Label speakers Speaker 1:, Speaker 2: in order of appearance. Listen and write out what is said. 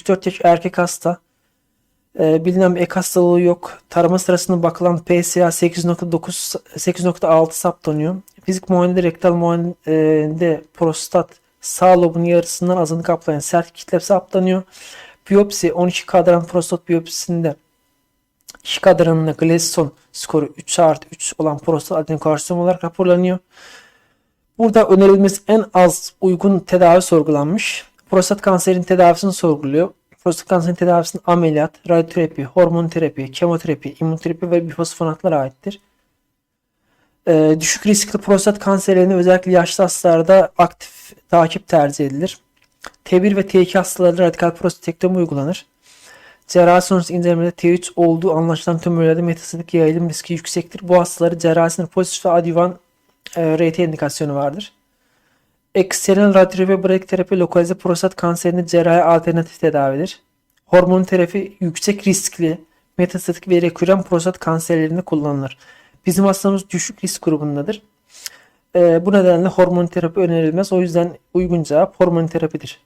Speaker 1: 64 yaş erkek hasta. Ee, bilinen bir ek hastalığı yok. Tarama sırasında bakılan PSA 8.9 8.6 saptanıyor. Fizik muayenede rektal muayenede prostat sağ lobun yarısından azını kaplayan sert kitle saptanıyor. Biyopsi 12 kadran prostat biyopsisinde İki kadranında Gleason skoru 3 artı 3 olan prostat adenokarsinom olarak raporlanıyor. Burada önerilmesi en az uygun tedavi sorgulanmış. Prostat kanserinin tedavisini sorguluyor. Prostat kanserinin tedavisinin ameliyat, radyoterapi, hormon terapi, kemoterapi, immünoterapi ve bifosfonatlara aittir. Ee, düşük riskli prostat kanserlerinde özellikle yaşlı hastalarda aktif takip tercih edilir. T1 ve T2 hastalarda radikal prostatektomi uygulanır. Cerrahi sonrası incelemede T3 olduğu anlaşılan tümörlerde metastatik yayılım riski yüksektir. Bu hastaları cerrahisinin pozitif ve adjuvan e, RT indikasyonu vardır. Eksternal radyoterapi ve bradikoterapi lokalize prostat kanserinde cerrahi alternatif tedavidir. Hormon terapi yüksek riskli metastatik ve rekürren prostat kanserlerinde kullanılır. Bizim hastamız düşük risk grubundadır. E, bu nedenle hormon terapi önerilmez. O yüzden uygun cevap hormon terapidir.